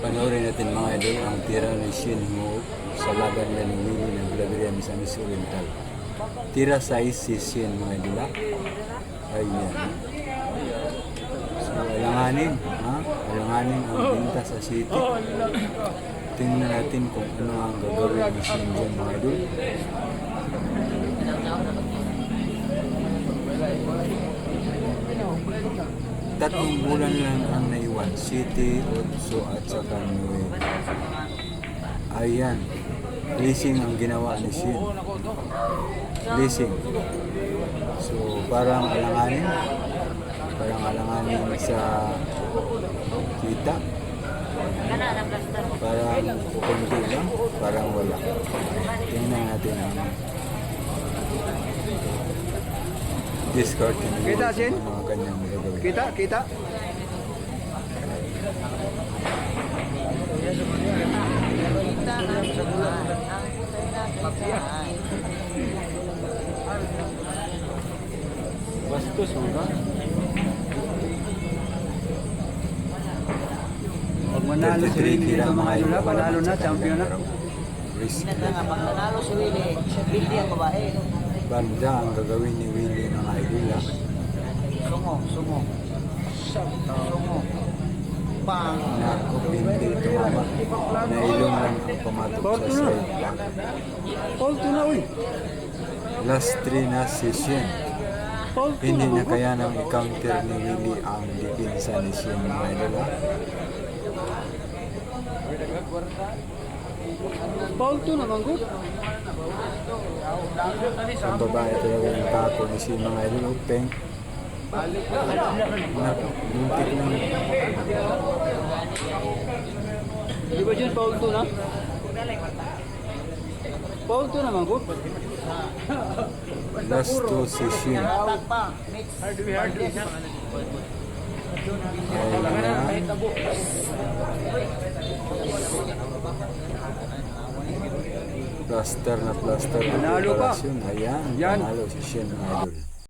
Panoorin natin mga idol ang tira ni Shin Ho sa laban niya ni Willie ng Blaveria Misamis Oriental. Tira size si Shin mga idol ha. Ayan. So alanganin ha. Alanganin ang binta sa city. Tingnan natin kung ano ang gagawin ni Shin dyan mga idol. Tatlong bulan lang ang naiwan. City, Otso at saka Nueva. Ayan. Leasing ang ginawa ni Shin. Leasing. So, parang alanganin. Parang alanganin sa kita. Parang kukunti lang. Parang wala. Tingnan natin ang discard ni Kita, Shin? mga gagawin. Kita, kita. Bastos mo ka? Pag manalo si Ricky dito mga idol, ha? panalo na, champion na. Risk. Hindi na nga, pag nanalo si Willie, siya Billy ang babae. Banda ang gagawin ni Willie ng idol ah. Sungo, sungo. Sungo. Bang. Nako, hindi tumama. Nailong lang ang pamatok sa side lang. Paul to na, uy. Last three na to Hindi na. kaya nang i-counter ni Willie ang depensa ni Shin ah. Paul to na, manggod. Ang babae talaga yung tapo ni Shin mga idol. Oh, muntik na. Di ba dyan, Paul to na? Paul to na, manggod. Last two si pa. Mix. Ayan. Plaster na plaster na Panalo pa. preparasyon. Ayan, Yan. panalo si mga idol.